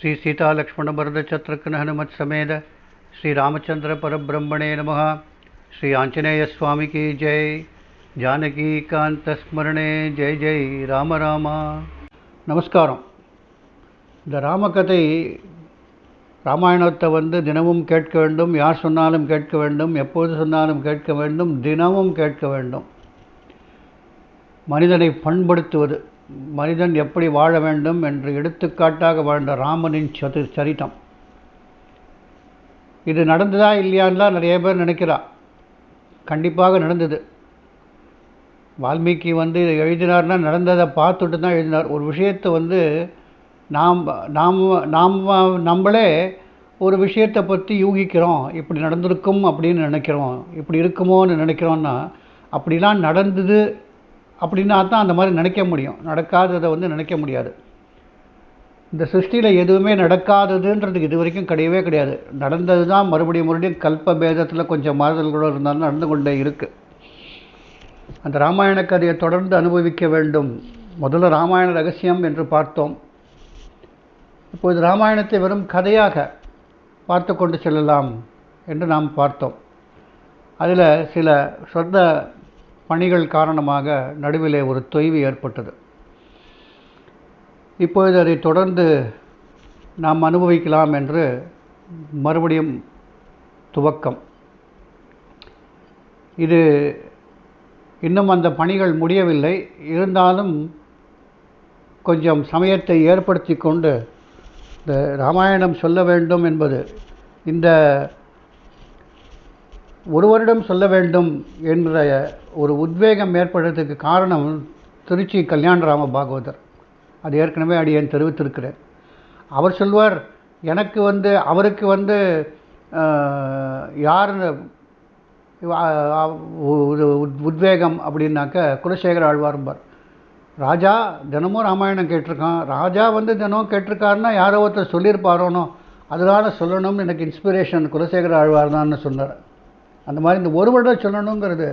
ஸ்ரீ சீதா லக்ஷ்மண பரத சத்ருக்ன ஹனுமத் சமேத ஸ்ரீ ராமச்சந்திர பரபிரம்மணே நம ஸ்ரீ ஆஞ்சநேய சுவாமிக்கு ஜெய். ஜானகி காந்த ஸ்மரணே. ஜெய் ஜெய். ராம ராமா. நமஸ்காரம். இந்த ராமகதை ராமாயணத்தை வந்து தினமும் கேட்க வேண்டும். யார் சொன்னாலும் கேட்க வேண்டும். எப்போது சொன்னாலும் கேட்க வேண்டும். தினமும் கேட்க வேண்டும். மனிதனை பண்படுத்துவது மனிதன் எப்படி வாழ வேண்டும் என்று எடுத்துக்காட்டாக வாழ்ந்த ராமனின் சது சரிதம். இது நடந்ததா இல்லையான்லாம் நிறைய பேர் நினைக்கிறா. கண்டிப்பாக நடந்தது. வால்மீகி வந்து இதை எழுதினார்னா நடந்ததை பார்த்துட்டு தான் எழுதினார். ஒரு விஷயத்தை வந்து நாம் நாம் நாம் நம்மளே ஒரு விஷயத்தை பற்றி யூகிக்கிறோம். இப்படி நடந்திருக்கும் அப்படின்னு நினைக்கிறோம். இப்படி இருக்குமோன்னு நினைக்கிறோன்னா அப்படிலாம் நடந்தது அப்படின்னா தான் அந்த மாதிரி நினைக்க முடியும். நடக்காததை வந்து நினைக்க முடியாது. இந்த சிருஷ்டியில் எதுவுமே நடக்காததுன்றதுக்கு இது வரைக்கும் கிடையவே கிடையாது. நடந்தது தான் மறுபடியும் மறுபடியும் கல்ப பேதத்தில் கொஞ்சம் மாறுதல்களோடு இருந்தாலும் நடந்து கொண்டே இருக்குது அந்த ராமாயண கதையை தொடர்ந்து அனுபவிக்க வேண்டும். முதல்ல ராமாயண ரகசியம் என்று பார்த்தோம். இப்போது ராமாயணத்தை வெறும் கதையாக பார்த்து கொண்டு செல்லலாம் என்று நாம் பார்த்தோம். அதில் சில சொந்த பணிகள் காரணமாக நடுவிலே ஒரு தொய்வு ஏற்பட்டது. இப்பொழுது அதை தொடர்ந்து நாம் அனுபவிக்கலாம் என்று மறுபடியும் துவக்கம். இது இன்னும் அந்த பணிகள் முடியவில்லை. இருந்தாலும் கொஞ்சம் சமயத்தை ஏற்படுத்தி கொண்டு இந்த ராமாயணம் சொல்ல வேண்டும் என்பது இந்த ஒருவரிடம் சொல்ல வேண்டும் என்ற ஒரு உத்வேகம் ஏற்படுறதுக்கு காரணம் திருச்சி கல்யாணராம பாகவதர். அது ஏற்கனவே அடியேன் தெரிவித்திருக்கிறேன். அவர் சொல்வார் எனக்கு வந்து அவருக்கு வந்து யார் உத்வேகம் அப்படின்னாக்க குலசேகர ஆழ்வார்பார் ராஜா தினமும் ராமாயணம் கேட்டிருக்கான். ராஜா வந்து தினமும் கேட்டிருக்காருன்னா யாரோ ஒருத்தர் சொல்லியிருப்பாரோனோ அதனால சொல்லணும்னு எனக்கு இன்ஸ்பிரேஷன் குலசேகர ஆழ்வார் தான்னு சொன்னார். அந்த மாதிரி இந்த ஒரு வருடம் சொல்லணுங்கிறது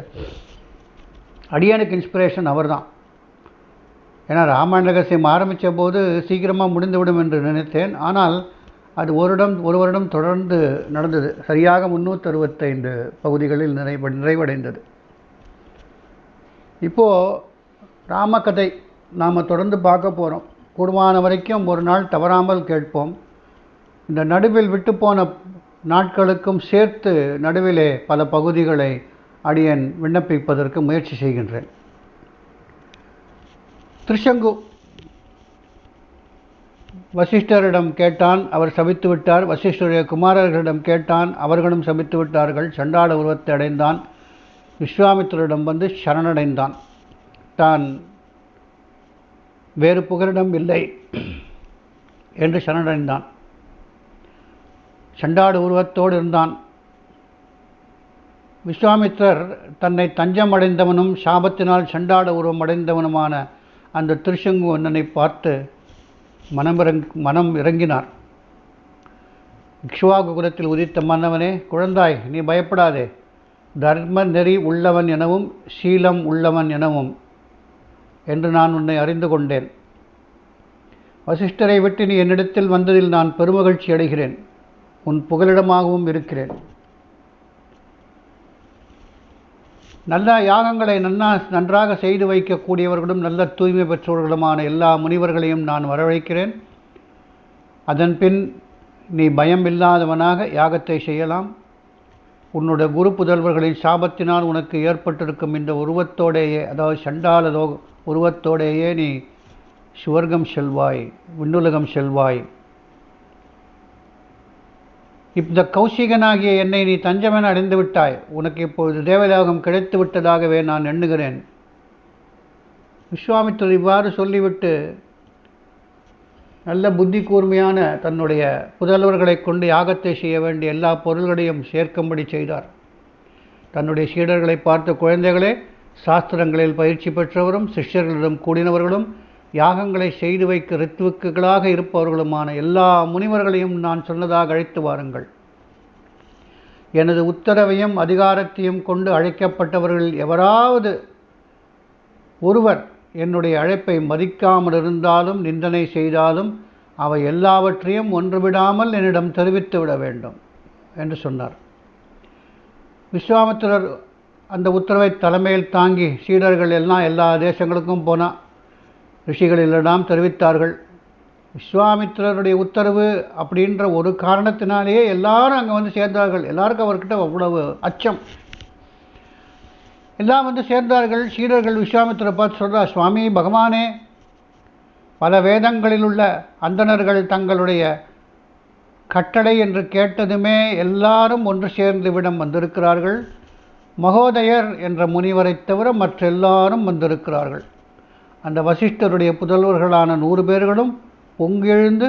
அடியனுக்கு இன்ஸ்பிரேஷன் அவர் தான் ஏன்னா ராமாயண ரகசியம் ஆரம்பித்த போது சீக்கிரமாக முடிந்துவிடும் என்று நினைத்தேன். ஆனால் அது வருடம் ஒரு வருடம் தொடர்ந்து நடந்தது. சரியாக முந்நூற்றறுபத்தைந்து பகுதிகளில் நிறைவ நிறைவடைந்தது. இப்போது ராமகதை நாம் தொடர்ந்து பார்க்க போகிறோம் கூடுமான வரைக்கும் ஒரு நாள் தவறாமல் கேட்போம். இந்த நடுவில் விட்டுப்போன நாட்களுக்கும் சேர்த்து நடுவிலே பல பகுதிகளை அடியன் விண்ணப்பிப்பதற்கு முயற்சி செய்கின்றேன். திருஷங்கு வசிஷ்டரிடம் கேட்டான் அவர் சபித்து விட்டார். வசிஷ்டருடைய குமாரர்களிடம் கேட்டான் அவர்களும் சபித்து விட்டார்கள். சண்டாள உருவத்தை அடைந்தான். விஸ்வாமித்திரிடம் வந்து சரணடைந்தான். தான் வேறு புகலிடம் இல்லை என்று சரணடைந்தான். சண்டாடு உருவத்தோடு இருந்தான். விஸ்வாமித்திரர் தன்னை தஞ்சம் அடைந்தவனும் சாபத்தினால் சண்டாட உருவம் அடைந்தவனுமான அந்த திருஷங்கு அண்ணனை பார்த்து மனம் இறங் மனம் இறங்கினார். இக்ஷுவாகு குலத்தில் உதித்த மன்னவனே குழந்தாய் நீ பயப்படாதே. தர்ம நெறி உள்ளவன் எனவும் சீலம் உள்ளவன் எனவும் என்று நான் உன்னை அறிந்து கொண்டேன். வசிஷ்டரை விட்டு நீ என்னிடத்தில் வந்ததில் நான் பெருமகிழ்ச்சி அடைகிறேன். உன் புகலிடமாகவும் இருக்கிறேன். நல்ல யாகங்களை நன்னா நன்றாக செய்து வைக்கக்கூடியவர்களும் நல்ல தூய்மை பெற்றவர்களுமான எல்லா முனிவர்களையும் நான் வரவழைக்கிறேன். அதன் பின் நீ பயம் இல்லாதவனாக யாகத்தை செய்யலாம். உன்னுடைய குரு புதல்வர்களின் சாபத்தினால் உனக்கு ஏற்பட்டிருக்கும் இந்த உருவத்தோடையே அதாவது சண்டாலதோ உருவத்தோடையே நீ சுவர்க்கம் செல்வாய் விண்ணுலகம் செல்வாய். இந்த கௌசிகனாகிய என்னை நீ தஞ்சமென அடைந்து விட்டாய் உனக்கு இப்பொழுது தேவலோகம் கிடைத்து விட்டதாகவே நான் எண்ணுகிறேன். விஸ்வாமித்தர் இவ்வாறு சொல்லிவிட்டு நல்ல புத்தி கூர்மையான தன்னுடைய புதல்வர்களை கொண்டு யாகத்தை செய்ய வேண்டிய எல்லா பொருள்களையும் சேர்க்கும்படி செய்தார். தன்னுடைய சீடர்களை பார்த்த குழந்தைகளே சாஸ்திரங்களில் பயிற்சி பெற்றவரும் சிஷ்யர்களிடம் கூடினவர்களும் யாகங்களை செய்து வைக்க ரித்துவுக்குகளாக இருப்பவர்களுமான எல்லா முனிவர்களையும் நான் சொன்னதாக அழைத்து வாருங்கள். எனது உத்தரவையும் அதிகாரத்தையும் கொண்டு அழைக்கப்பட்டவர்கள் எவராவது ஒருவர் என்னுடைய அழைப்பை மதிக்காமல் இருந்தாலும் நிந்தனை செய்தாலும் அவை எல்லாவற்றையும் ஒன்றுவிடாமல் என்னிடம் தெரிவித்து விட வேண்டும் என்று சொன்னார். விஸ்வாமித்திரர் அந்த உத்தரவை தலைமையில் தாங்கி சீடர்கள் எல்லாம் எல்லா தேசங்களுக்கும் போனால் ரிஷிகளிலெல்லாம் தெரிவித்தார்கள். விஸ்வாமித்திரருடைய உத்தரவு அப்படின்ற ஒரு காரணத்தினாலேயே எல்லாரும் அங்கே வந்து சேர்ந்தார்கள். எல்லாருக்கும் அவர்கிட்ட அவ்வளவு அச்சம். எல்லாம் வந்து சேர்ந்தார்கள். சீடர்கள் விஸ்வாமித்திரரை பார்த்து சொல்கிறார் சுவாமி பகவானே. பல வேதங்களில் உள்ள அந்தணர்கள் தங்களுடைய கட்டளை என்று கேட்டதுமே எல்லாரும் ஒன்று சேர்ந்து விடம் வந்திருக்கிறார்கள். மகோதயர் என்ற முனிவரைத் தவிர மற்ற எல்லாரும் வந்திருக்கிறார்கள். அந்த வசிஷ்டருடைய புதல்வர்களான நூறு பேர்களும் பொங்கெழுந்து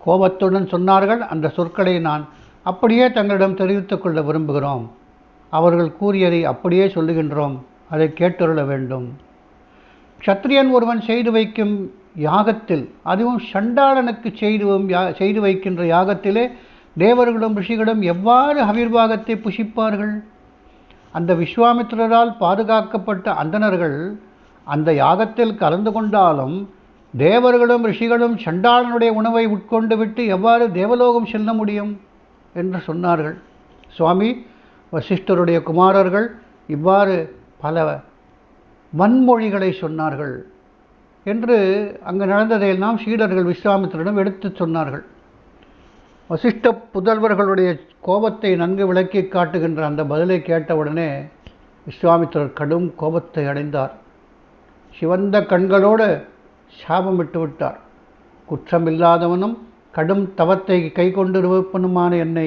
கோபத்துடன் சொன்னார்கள் அந்த சொற்களை நான் அப்படியே தங்களிடம் தெரிவித்துக் கொள்ள விரும்புகிறோம். அவர்கள் கூறியதை அப்படியே சொல்லுகின்றோம் அதை கேட்டருள வேண்டும். க்ஷத்ரியன் ஒருவன் செய்து வைக்கும் யாகத்தில் அதுவும் சண்டாளனுக்கு செய்து யா செய்து வைக்கின்ற யாகத்திலே தேவர்களும் ரிஷிகளும் எவ்வாறு அவிர்வாகத்தை புஷிப்பார்கள்? அந்த விஸ்வாமித்திரரால் பாதுகாக்கப்பட்ட அந்தணர்கள் அந்த யாகத்தில் கலந்து கொண்டாலும் தேவர்களும் ரிஷிகளும் சண்டாளனுடைய உணவை உட்கொண்டு விட்டு எவ்வாறு தேவலோகம் செல்ல முடியும்? என்று சொன்னார்கள். சுவாமி வசிஷ்டருடைய குமாரர்கள் இவ்வாறு பல வன்மொழிகளை சொன்னார்கள் என்று அங்கு நடந்ததையெல்லாம் சீடர்கள் விஸ்வாமித்திரிடம் எடுத்து சொன்னார்கள். வசிஷ்ட புதல்வர்களுடைய கோபத்தை நன்கு விளக்கி காட்டுகின்ற அந்த பதிலை கேட்டவுடனே விஸ்வாமித்திரர் கடும் கோபத்தை அடைந்தார். சிவந்த கண்களோடு சாபமிட்டு விட்டார் குற்றமில்லாதவனும் கடும் தவத்தை கை கொண்டிருப்பனுமான என்னை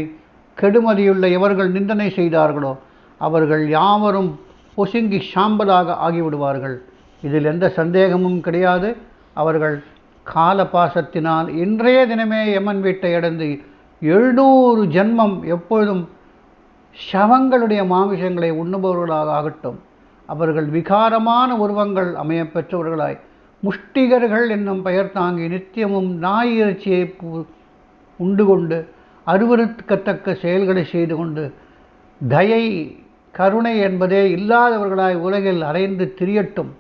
கெடுமதியுள்ள எவர்கள் நிந்தனை செய்தார்களோ அவர்கள் யாவரும் பொசுங்கி சாம்பலாக ஆகிவிடுவார்கள். இதில் எந்த சந்தேகமும் கிடையாது. அவர்கள் கால பாசத்தினால் இன்றைய தினமே யமன் வீட்டை அடைந்து எழுநூறு ஜென்மம் எப்பொழுதும் சவங்களுடைய மாமிசங்களை உண்ணுபவர்களாக ஆகட்டும். அவர்கள் விகாரமான உருவங்கள் அமையப்பெற்றவர்களாய். முஷ்டிகர்கள் என்னும் பெயர் தாங்கி நித்தியமும் நாய் இறைச்சியை உண்டு கொண்டு அருவருக்கத்தக்க செயல்களை செய்து கொண்டு தயை கருணை என்பதே இல்லாதவர்களாய் உலகில் அலைந்து திரியட்டும்.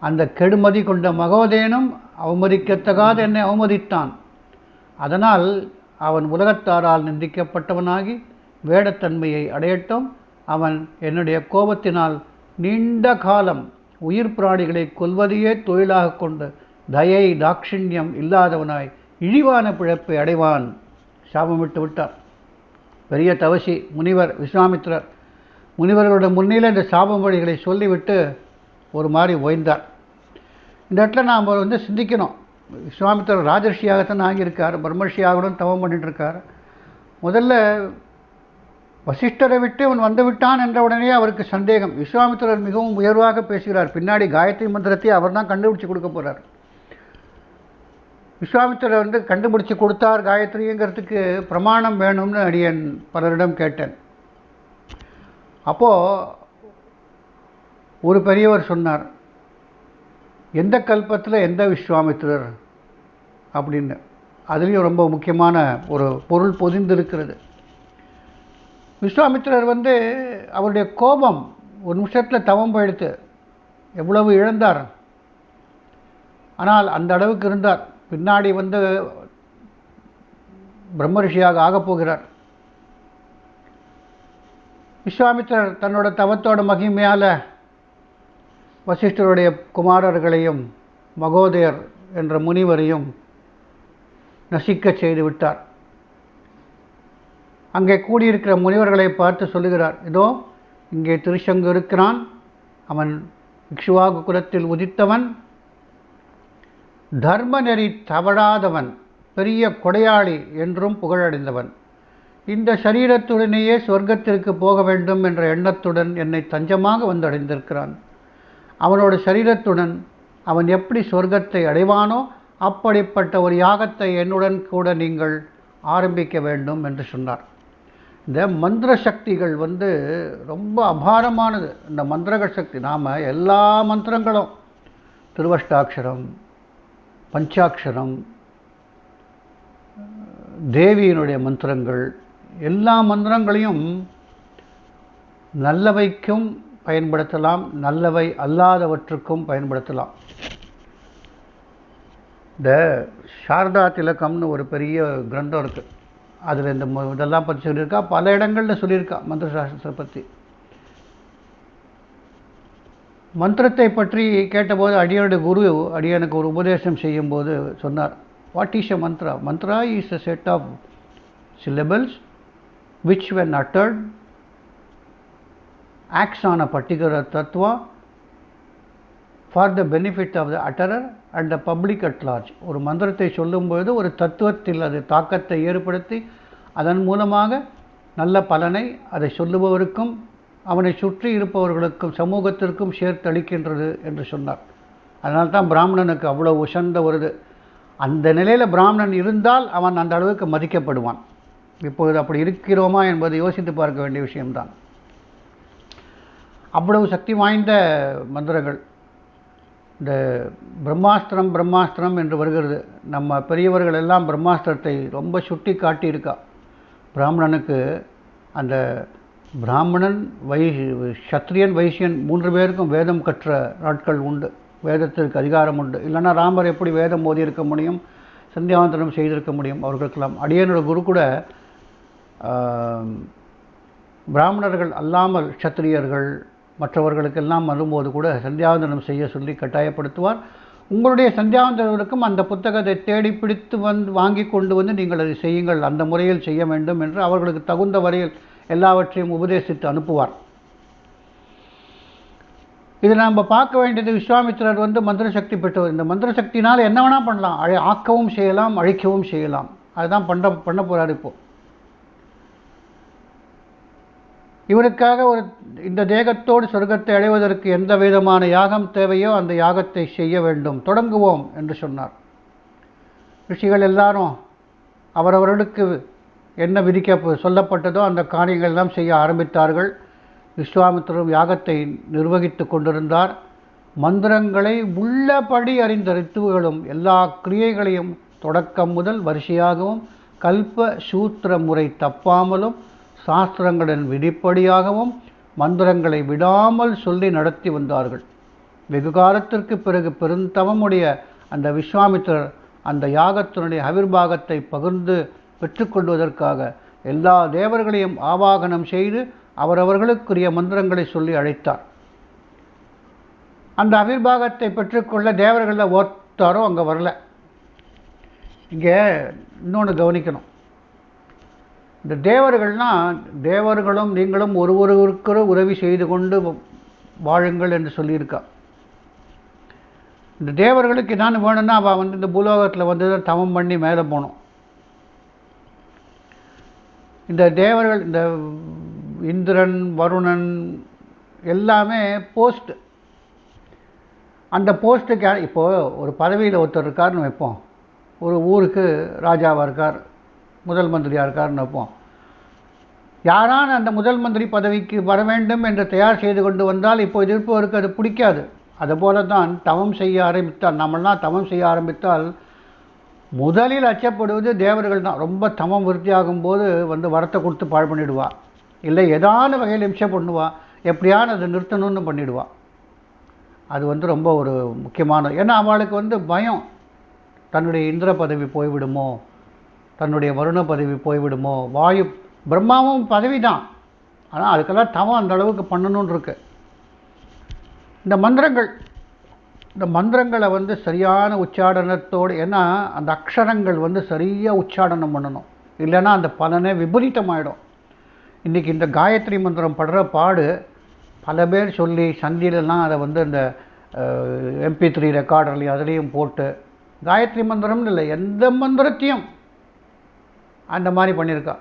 அந்த கெடுமதி கொண்ட மகோதேனும் அவமதிக்கத்தகாத என்னை அவமதித்தான். அதனால் அவன் உலகத்தாரால் நிந்திக்கப்பட்டவனாகி வேடத்தன்மையை அடையட்டும். அவன் என்னுடைய கோபத்தினால் நீண்ட காலம் உயிர் பிராணிகளை கொல்வதையே தொழிலாக கொண்டு தயை தாட்சிணியம் இல்லாதவனாய் இழிவான பிழப்பை அடைவான். சாபமிட்டு விட்டார் பெரிய தவசி முனிவர் விஸ்வாமித்ரர் முனிவர்களோட முன்னில இந்த சாப மொழிகளை சொல்லிவிட்டு ஒரு மாதிரி ஓய்ந்தார். இந்த இடத்துல நாம் வந்து சிந்திக்கணும். விஸ்வாமித்திரர் ராஜர்ஷியாகத்தான் ஆகியிருக்கார் பிரம்மர்ஷியாகணும் தவம் பண்ணிட்டு இருக்கார். முதல்ல வசிஷ்டரை விட்டு அவன் வந்துவிட்டான் என்ற உடனே அவருக்கு சந்தேகம். விஸ்வாமித்திரர் மிகவும் உயர்வாக பேசுகிறார். பின்னாடி காயத்ரி மந்திரத்தை அவர் தான் கண்டுபிடிச்சு கொடுக்க போகிறார் விஸ்வாமித்திரர் வந்து கண்டுபிடிச்சு கொடுத்தார் காயத்ரிங்கிறதுக்கு பிரமாணம் வேணும்னு அடியன் பலரிடம் கேட்டேன். அப்போது ஒரு பெரியவர் சொன்னார் எந்த கல்பத்தில் எந்த விஸ்வாமித்திரர்? அப்படின்னு. அதுலேயும் ரொம்ப முக்கியமான ஒரு பொருள் பொதிந்திருக்கிறது. விஸ்வாமித்திரர் வந்து அவருடைய கோபம் ஒரு நிமிஷத்தில் தவம் போயிடுத்து. எவ்வளவு இழந்தார். ஆனால் அந்த அளவுக்கு இருந்தார். பின்னாடி வந்து பிரம்மரிஷியாக ஆகப் போகிறார். விஸ்வாமித்திரர் தன்னோட தவத்தோட மகிமையால் வசிஷ்டருடைய குமாரர்களையும் மகோதயர் என்ற முனிவரையும் நசிக்கச் செய்து விட்டார். அங்கே கூடியிருக்கிற முனிவர்களை பார்த்து சொல்லுகிறார் இதோ இங்கே திருசங்கு இருக்கிறான். அவன் இக்ஷுவாகு குலத்தில் உதித்தவன். தர்ம நெறி தவழாதவன் பெரிய கொடையாளி என்றும் புகழடைந்தவன். இந்த சரீரத்துடனேயே சொர்க்கத்திற்கு போக வேண்டும் என்ற எண்ணத்துடன் என்னை தஞ்சமாக வந்தடைந்திருக்கிறான். அவனோட சரீரத்துடன் அவன் எப்படி சொர்க்கத்தை அடைவானோ அப்படிப்பட்ட ஒரு யாகத்தை என்னுடன் கூட நீங்கள் ஆரம்பிக்க வேண்டும் என்று சொன்னார். இந்த மந்திர சக்திகள் வந்து ரொம்ப அபாரமானது. இந்த மந்திரக சக்தி நாம் எல்லா மந்திரங்களும் திருவஷ்டாட்சரம் பஞ்சாட்சரம் தேவியினுடைய மந்திரங்கள் எல்லா மந்திரங்களையும் நல்லவைக்கும் பயன்படுத்தலாம் நல்லவை அல்லாதவற்றுக்கும் பயன்படுத்தலாம். இந்த சாரதா திலக்கம்னு ஒரு பெரிய கிரந்தம் இருக்குது அதில் இந்த இதெல்லாம் பற்றி சொல்லியிருக்கா. பல இடங்களில் சொல்லியிருக்கா மந்திர சாஸ்திரத்தை பற்றி மந்திரத்தை பற்றி கேட்டபோது அடியனுடைய குரு அடியனுக்கு ஒரு உபதேசம் செய்யும்போது சொன்னார். What is a mantra mantra is a set of syllables which when uttered acts on a particular tattva for the benefit of the utterer and the public at large ஒரு மந்திரத்தை சொல்லும்பொழுது ஒரு தத்துவத்தில் அது தாக்கத்தை ஏற்படுத்தி அதன் மூலமாக நல்ல பலனை அதை சொல்லுபவருக்கும் அவனை சுற்றி இருப்பவர்களுக்கும் சமூகத்திற்கும் சேர்த்தளிக்கின்றது என்று சொன்னார். அதனால தான் பிராமணனுக்கு அவ்வளோ உசந்த வருது அந்த நிலையில் பிராமணன் இருந்தால் அவன் அந்த அளவுக்கு மதிக்கப்படுவான். இப்பொழுது அப்படி இருக்கிறோமா என்பதை யோசித்து பார்க்க வேண்டிய விஷயம்தான். அவ்வளவு சக்தி வாய்ந்த மந்திரங்கள். இந்த பிரம்மாஸ்திரம் பிரம்மாஸ்திரம் என்று வருகிறது. நம்ம பெரியவர்கள் எல்லாம் பிரம்மாஸ்திரத்தை ரொம்ப சுட்டி காட்டியிருக்கா. பிராமணனுக்கு அந்த பிராமணன் வை சத்திரியன் வைசியன் மூன்று பேருக்கும் வேதம் கற்ற நாட்கள் உண்டு. வேதத்திற்கு அதிகாரம் உண்டு. இல்லைன்னா ராமர் எப்படி வேதம் ஓதியிருக்க இருக்க முடியும்? சந்தியாவந்தனம் செய்திருக்க முடியும். அவர்களுக்கெல்லாம் அடியனோட குரு கூட பிராமணர்கள் அல்லாமல் சத்திரியர்கள் மற்றவர்களுக்கெல்லாம் வரும்போது கூட சந்தியாவந்தனம் செய்ய சொல்லி கட்டாயப்படுத்துவார். உங்களுடைய சந்தியாவந்தனருக்கும் அந்த புத்தகத்தை தேடி பிடித்து வந்து வாங்கி கொண்டு வந்து நீங்கள் அதை செய்யுங்கள் அந்த முறையில் செய்ய வேண்டும் என்று அவர்களுக்கு தகுந்த வரையில் எல்லாவற்றையும் உபதேசித்து அனுப்புவார். இது நாம் பார்க்க வேண்டியது விஸ்வாமித்திரர் வந்து மந்திர சக்தி பெற்றவர். இந்த மந்திர சக்தினால் என்ன வேணால் பண்ணலாம். அழி ஆக்கவும் செய்யலாம் அழிக்கவும் செய்யலாம். அதுதான் பண்ண பண்ண போகிறார் இப்போது இவருக்காக ஒரு இந்த தேகத்தோடு சொர்க்கத்தை அடைவதற்கு எந்த விதமான யாகம் தேவையோ அந்த யாகத்தை செய்ய வேண்டும். தொடங்குவோம் என்று சொன்னார். ரிஷிகள் எல்லாரும் அவரவர்களுக்கு என்ன விதிக்க சொல்லப்பட்டதோ அந்த காரியங்கள் எல்லாம் செய்ய ஆரம்பித்தார்கள். விஸ்வாமித்திரரும் யாகத்தை நிர்வகித்து கொண்டிருந்தார். மந்திரங்களை உள்ளபடி அறிந்த ரித்துவுகளும் எல்லா கிரியைகளையும் தொடக்கம் முதல் வரிசையாகவும் கல்ப சூத்திர முறை தப்பாமலும் சாஸ்திரங்களின் விதிப்படியாகவும் மந்திரங்களை விடாமல் சொல்லி நடத்தி வந்தார்கள். வெகு காலத்திற்கு பிறகு பெருந்தவமுடைய அந்த விஸ்வாமித்திரர் அந்த யாகத்தினுடைய அவிர்வாகத்தை பகிர்ந்து பெற்றுக்கொள்வதற்காக எல்லா தேவர்களையும் ஆவாகனம் செய்து அவரவர்களுக்குரிய மந்திரங்களை சொல்லி அழைத்தார். அந்த அவிர்வாகத்தை பெற்றுக்கொள்ள தேவர்களில் ஒருத்தாரோ அங்கே வரல. இங்கே இன்னொன்று கவனிக்கணும். இந்த தேவர்கள்னால் தேவர்களும் நீங்களும் ஒருவருக்கொரு உதவி செய்து கொண்டு வாழுங்கள் என்று சொல்லியிருக்கா. இந்த தேவர்களுக்கு என்னன்னு வேணும்னா அவள் வந்து இந்த பூலோகத்தில் வந்து தவம் பண்ணி மேலே போகணும். இந்த தேவர்கள் இந்த இந்திரன் வருணன் எல்லாமே போஸ்ட். அந்த போஸ்ட்டுக்கு இப்போது ஒரு பதவியில் ஒருத்தர் இருக்காருன்னு வைப்போம். ஒரு ஊருக்கு ராஜாவாக இருக்கார். முதல் மந்திரியாக இருக்காருன்னு வைப்போம் யாரான அந்த முதல் மந்திரி பதவிக்கு வர வேண்டும் என்று தயார் செய்து கொண்டு வந்தால் இப்போ இருப்பவருக்கு அது பிடிக்காது. அதுபோல தான் தவம் செய்ய ஆரம்பித்தால் நம்மளாம் தவம் செய்ய ஆரம்பித்தால் முதலில் அச்சப்படுவது தேவர்கள் தான். ரொம்ப தமம் விருத்தியாகும் போது வந்து வரத்தை கொடுத்து பாழ் பண்ணிடுவா. இல்லை ஏதான வகையில் இம்சம் பண்ணுவா. எப்படியான அதை நிறுத்தணும்னு பண்ணிடுவா. அது வந்து ரொம்ப ஒரு முக்கியமான ஏன்னா அவளுக்கு வந்து பயம். தன்னுடைய இந்திர பதவி போய்விடுமோ? தன்னுடைய வருண பதவி போய்விடுமோ? வாயு பிரம்மாவும் பதவி தான் ஆனால் அதுக்கெல்லாம் தவம் அந்த அளவுக்கு பண்ணணும்னு இருக்கு இந்த மந்திரங்கள் இந்த மந்திரங்களை வந்து சரியான உச்சாடனத்தோடு ஏன்னா அந்த அக்ஷரங்கள் வந்து சரியாக உச்சாடனம் பண்ணணும். இல்லைன்னா அந்த பலனே விபரீதமாயிடும். இன்றைக்கி இந்த காயத்ரி மந்திரம் படுற பாடு பல பேர் சொல்லி சந்திலெல்லாம் அதை வந்து இந்த எம்பி த்ரீ ரெக்கார்டர்லையும் அதுலேயும் போட்டு காயத்ரி மந்திரம்னு இல்லை எந்த மந்திரத்தையும் அந்த மாதிரி பண்ணியிருக்கா.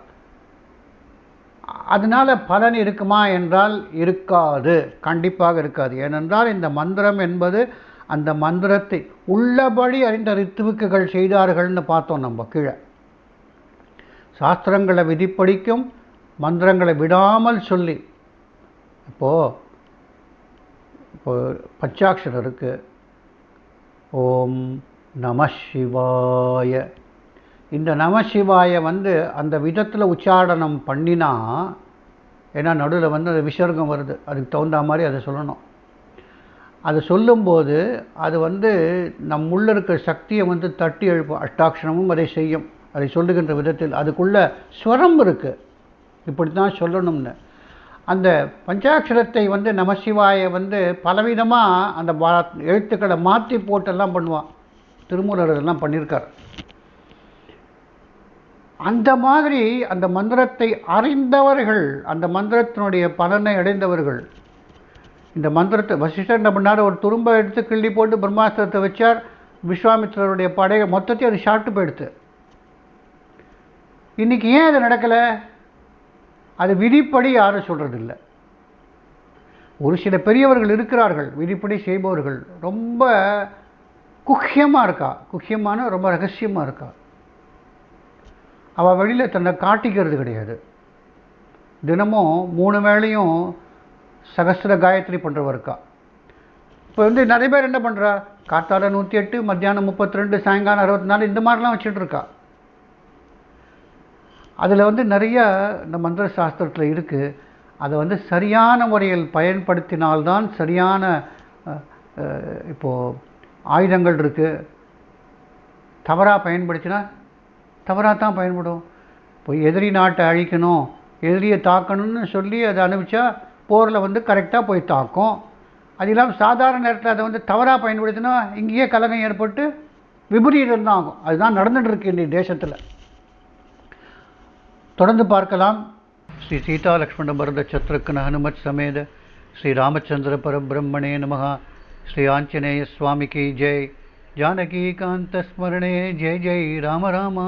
அதனால் பலன் இருக்குமா என்றால் இருக்காது கண்டிப்பாக இருக்காது. ஏனென்றால் இந்த மந்திரம் என்பது அந்த மந்திரத்தை உள்ளபடி அறிந்த ரித்துவுக்குகள் செய்தார்கள்னு பார்த்தோம் நம்ம கீழே. சாஸ்திரங்களை விதிப்படிக்கும் மந்திரங்களை விடாமல் சொல்லி இப்போது இப்போ பஞ்சாட்சரம் இருக்குது ஓம் நம சிவாய இந்த நமசிவாயை வந்து அந்த விதத்தில் உச்சாரணம் பண்ணினா ஏன்னா நடுவில் வந்து அது விசர்க்கம் வருது. அதுக்கு தகுந்த மாதிரி அதை சொல்லணும். அது சொல்லும்போது அது வந்து நம் உள்ள இருக்கிற சக்தியை வந்து தட்டி எழுப்பும். அஷ்டாட்சரமும் அதை செய்யும். அதை சொல்லுகின்ற விதத்தில் அதுக்குள்ள ஸ்வரம் இருக்குது இப்படி தான் சொல்லணும்னு. அந்த பஞ்சாட்சரத்தை வந்து நமசிவாய வந்து பலவிதமாக அந்த எழுத்துக்களை மாற்றி போட்டெல்லாம் பண்ணுவான். திருமூலர் இதெல்லாம் பண்ணியிருக்கார் அந்த மாதிரி அந்த மந்திரத்தை அறிந்தவர்கள் அந்த மந்திரத்தினுடைய பலனை அடைந்தவர்கள் இந்த மந்திரத்தை வசிஷ்டர் என்ன பண்ணார்? ஒரு துரும்ப எடுத்து கிள்ளி போட்டு பிரம்மாஸ்திரத்தை வச்சார். விஸ்வாமித்திரருடைய படையை மொத்தத்தையும் அது சாப்பிட்டு போயிடுத்து. இன்றைக்கி ஏன் அது நடக்கலை? அது விதிப்படி யாரும் சொல்கிறதில்ல ஒரு சில பெரியவர்கள் இருக்கிறார்கள் விதிப்படி செய்பவர்கள். ரொம்ப குக்கியமாக இருக்கா? குக்கியமான ரொம்ப ரகசியமாக இருக்கா? அவள் வெளியில் தன்னை காட்டிக்கிறது கிடையாது. தினமும் மூணு வேளையும் சகஸ்திர காயத்ரி பண்ணுறவ இருக்கா. இப்போ வந்து நிறைய பேர் என்ன பண்ணுறா காத்தால நூற்றி எட்டு மத்தியானம் முப்பத்தி ரெண்டு சாயங்காலம் அறுபத்தி நாலு இந்த மாதிரிலாம் வச்சுட்டு இருக்கா. அதில் வந்து நிறைய இந்த மந்திர சாஸ்திரத்தில் இருக்குது அதை வந்து சரியான முறையில் பயன்படுத்தினால்தான் சரியான இப்போது ஆயுதங்கள் இருக்குது தவறாக பயன்படுத்தினா தவறாக தான் பயன்படும். இப்போ எதிரி நாட்டை அழிக்கணும் எதிரியை தாக்கணும்னு சொல்லி அதை அனுப்பிச்சா போரில் வந்து கரெக்டாக போய் தாக்கும். அது இல்லாமல் சாதாரண நேரத்தில் அதை வந்து தவறாக பயன்படுத்தினா இங்கேயே கலகம் ஏற்பட்டு விபரீதம் தான் ஆகும். அதுதான் நடந்துட்டு இருக்கு இந்த தேசத்தில். தொடர்ந்து பார்க்கலாம். ஸ்ரீ சீதா லக்ஷ்மண பரத சத்ருக்கன ஹனுமத் சமேத ஸ்ரீ ராமச்சந்திர பரபிரம்மணே நமகா ஸ்ரீ ஆஞ்சநேய சுவாமிக்கு ஜெய். ஜானகி காந்த ஸ்மரணே ஜெய் ஜெய் ராம ராமா